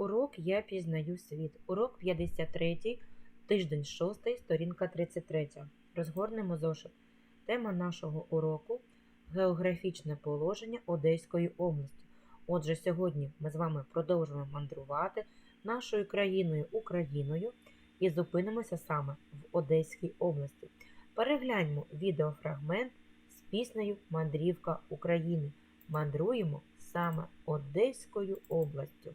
Урок Я пізнаю світ. Урок 53, тиждень 6, сторінка 33. Розгорнемо зошит. Тема нашого уроку географічне положення Одеської області. Отже, сьогодні ми з вами продовжуємо мандрувати нашою країною Україною і зупинимося саме в Одеській області. Перегляньмо відеофрагмент з піснею Мандрівка України. Мандруємо саме Одеською областю.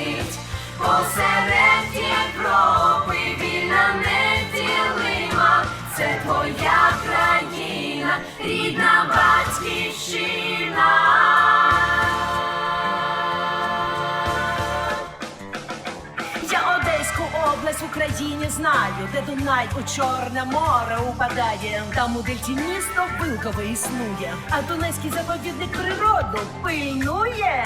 Посеред Європи вільна неділима, це твоя країна, рідна батьківщина. Область в Україні знаю, де Дунай у Чорне море упадає. Там у дельті місто Вилкове існує, а Дунайський заповідник природу пильнує.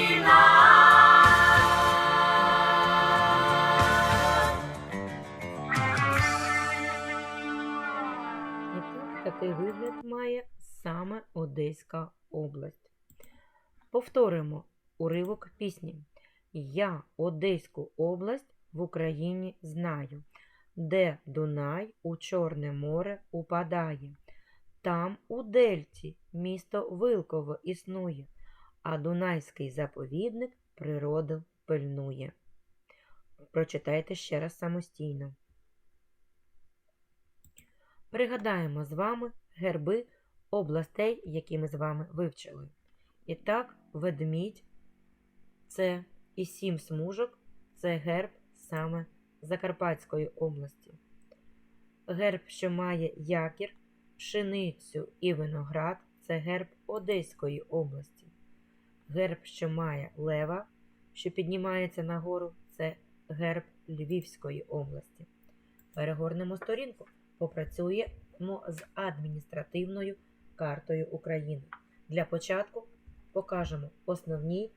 Саме Одеська область. Повторимо уривок пісні. Я Одеську область в Україні знаю, де Дунай у Чорне море упадає. Там у Дельті місто Вилково існує, а Дунайський заповідник природу пильнує. Прочитайте ще раз самостійно. Пригадаємо з вами герби областей, які ми з вами вивчили. І так, ведмідь це і сім смужок це герб саме Закарпатської області. Герб, що має якір, пшеницю і виноград це герб Одеської області. Герб, що має лева, що піднімається нагору, це герб Львівської області. Перегорнемо сторінку попрацюємо з адміністративною картою України. Для початку покажемо основні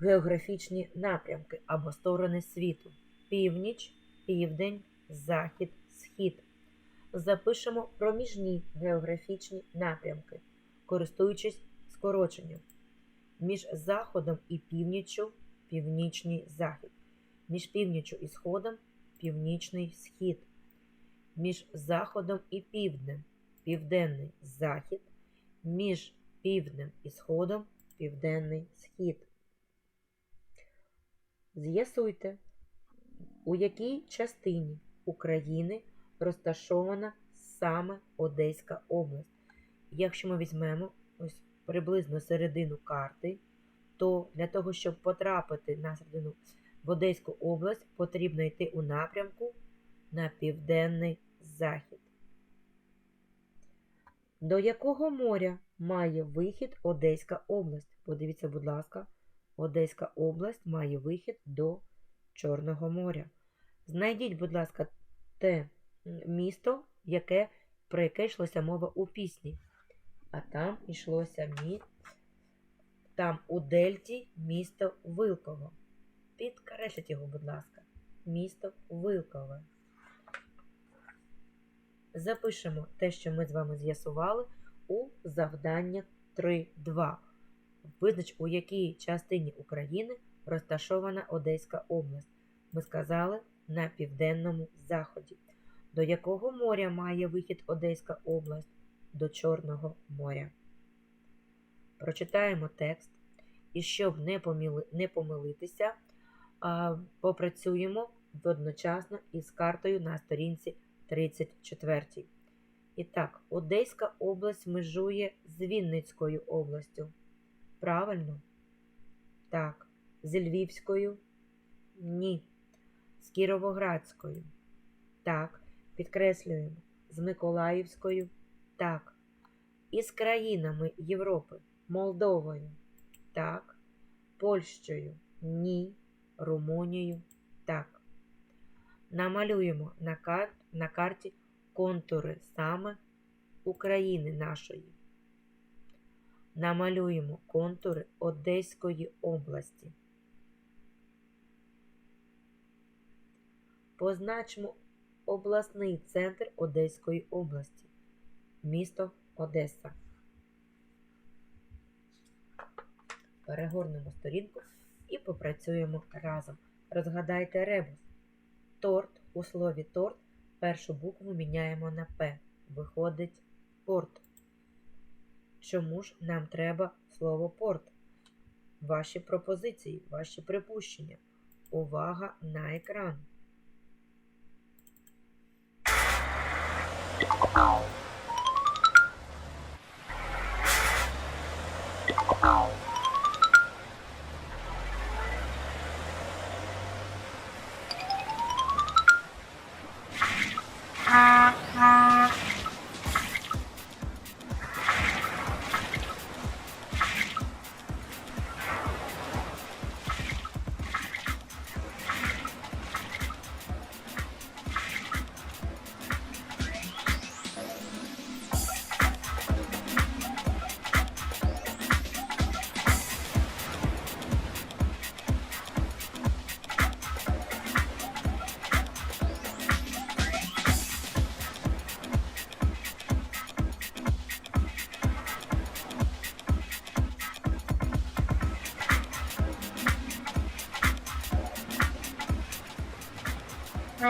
географічні напрямки або сторони світу: північ, південь, захід, схід. Запишемо проміжні географічні напрямки, користуючись скороченням. Між заходом і північчю північний захід, між північчю і сходом північний схід між заходом і півднем південний захід, між півднем і сходом південний схід. З'ясуйте, у якій частині України розташована саме Одеська область. Якщо ми візьмемо ось приблизно середину карти, то для того, щоб потрапити на середину в Одеську область, потрібно йти у напрямку на південний захід. До якого моря має вихід Одеська область? Подивіться, будь ласка, Одеська область має вихід до Чорного моря. Знайдіть, будь ласка, те місто, яке, про яке йшлося мова у пісні. А там йшлося мі... там у Дельті місто Вилково. Підкресліть його, будь ласка, місто Вилкове. Запишемо те, що ми з вами з'ясували, у завдання 3.2. Визнач, у якій частині України розташована Одеська область. Ми сказали на південному заході. До якого моря має вихід Одеська область? До Чорного моря. Прочитаємо текст. І щоб не, поміли, не помилитися, попрацюємо одночасно із картою на сторінці 34. І так, Одеська область межує з Вінницькою областю. Правильно? Так. З Львівською? Ні. З Кіровоградською? Так. Підкреслюємо. З Миколаївською? Так. Із країнами Європи? Молдовою? Так. Польщею? Ні. Румунією? Так. Намалюємо на, кар... на карті контури саме України нашої. Намалюємо контури Одеської області. Позначимо обласний центр Одеської області. Місто Одеса. Перегорнемо сторінку і попрацюємо разом. Розгадайте ребус. Торт у слові торт першу букву міняємо на П. Виходить порт. Чому ж нам треба слово порт? Ваші пропозиції, ваші припущення. Увага на екран. Цей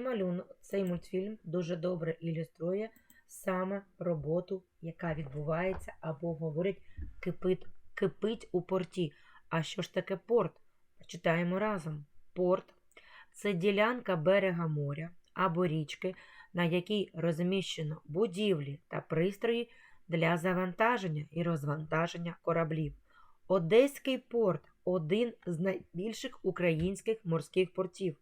малюнок, цей мультфільм дуже добре ілюструє саме роботу, яка відбувається або говорить кипить, кипить у порті. А що ж таке порт? Читаємо разом. Порт це ділянка берега моря або річки, на якій розміщено будівлі та пристрої для завантаження і розвантаження кораблів. Одеський порт один з найбільших українських морських портів.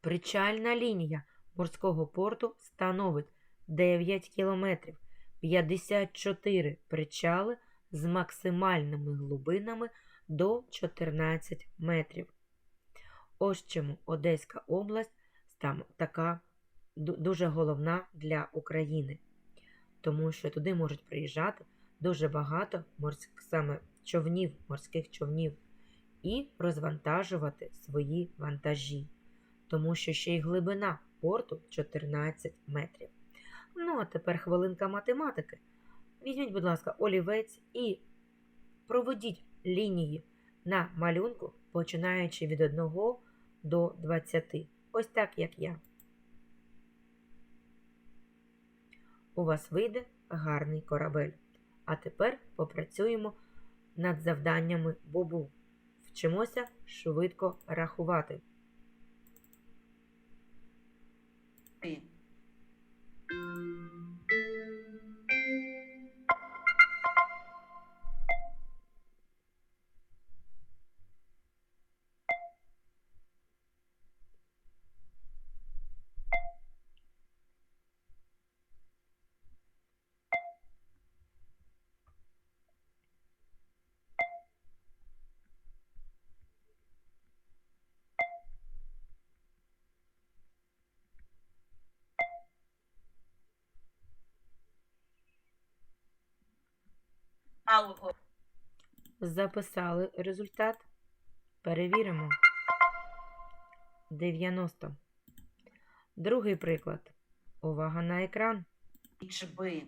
Причальна лінія морського порту становить 9 кілометрів, 54 причали з максимальними глибинами до 14 метрів. Ось чому Одеська область там така дуже головна для України, тому що туди можуть приїжджати дуже багато морських саме човнів, морських човнів і розвантажувати свої вантажі тому що ще й глибина порту 14 метрів. Ну, а тепер хвилинка математики. Візьміть, будь ласка, олівець і проведіть лінії на малюнку, починаючи від 1 до 20. Ось так, як я. У вас вийде гарний корабель. А тепер попрацюємо над завданнями Бобу. Вчимося швидко рахувати. Алго. Записали результат. Перевіримо. 90. Другий приклад. Увага на екран. Лічби.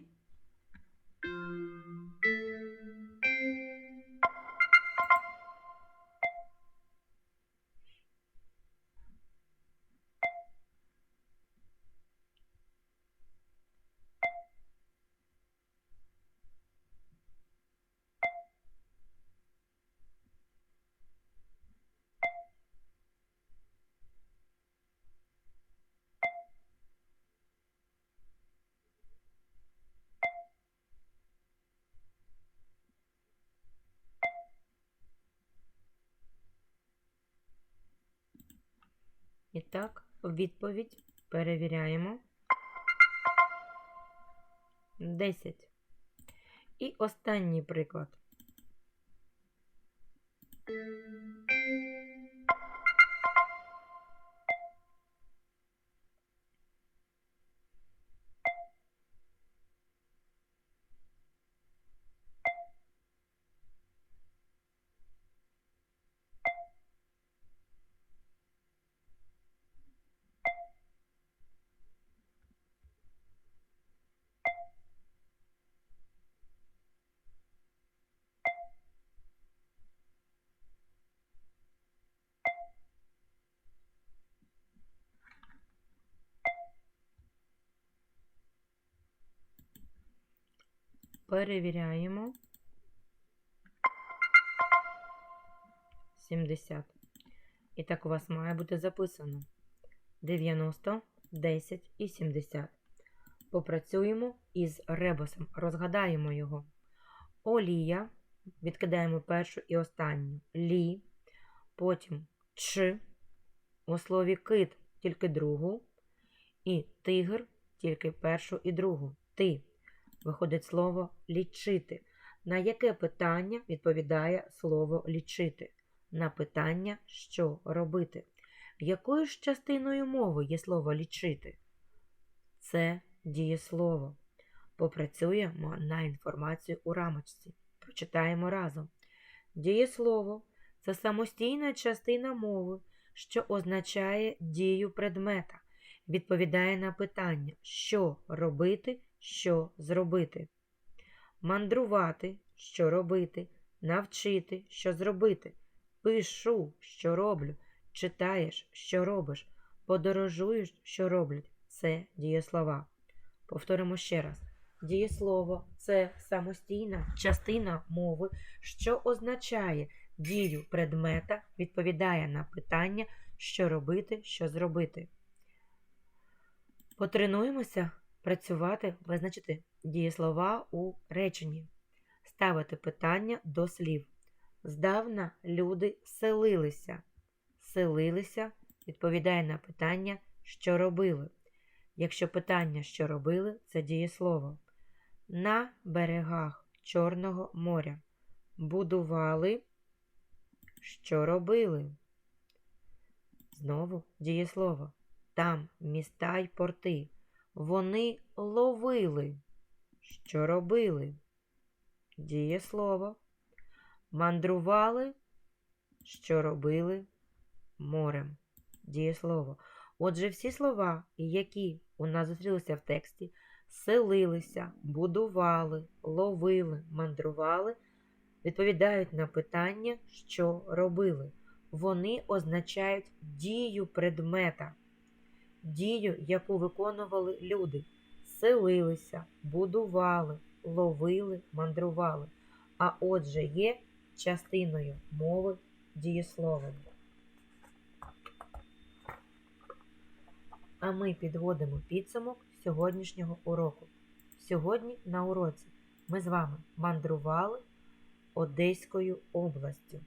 І так, відповідь перевіряємо. 10. І останній приклад. Перевіряємо. 70. І так у вас має бути записано 90, 10 і 70. Попрацюємо із ребусом, розгадаємо його. Олія. Відкидаємо першу і останню. Лі. Потім ч. У слові кит тільки другу. І тигр тільки першу і другу. Ти. Виходить слово лічити. На яке питання відповідає слово лічити? На питання, що робити. Якою ж частиною мови є слово лічити? Це дієслово. Попрацюємо на інформацію у рамочці. Прочитаємо разом. Дієслово це самостійна частина мови, що означає дію предмета. Відповідає на питання, що робити, що зробити. Мандрувати, що робити, навчити, що зробити. Пишу, що роблю, читаєш, що робиш, подорожуєш, що роблять. Це дієслова. Повторимо ще раз. Дієслово це самостійна частина мови, що означає дію предмета, відповідає на питання, що робити, що зробити. Потренуємося працювати, визначити дієслова у реченні, ставити питання до слів. Здавна люди селилися. Селилися відповідає на питання, що робили. Якщо питання, що робили, це дієслово. На берегах Чорного моря будували, що робили. Знову дієслово. Там міста й порти. Вони ловили. Що робили? Дієслово. Мандрували, що робили морем. Дієслово. Отже, всі слова, які у нас зустрілися в тексті, селилися, будували, ловили, мандрували, відповідають на питання, що робили. Вони означають дію предмета, дію, яку виконували люди. Селилися, будували, ловили, мандрували. А отже, є частиною мови дієсловом. А ми підводимо підсумок сьогоднішнього уроку. Сьогодні на уроці ми з вами мандрували Одеською областю.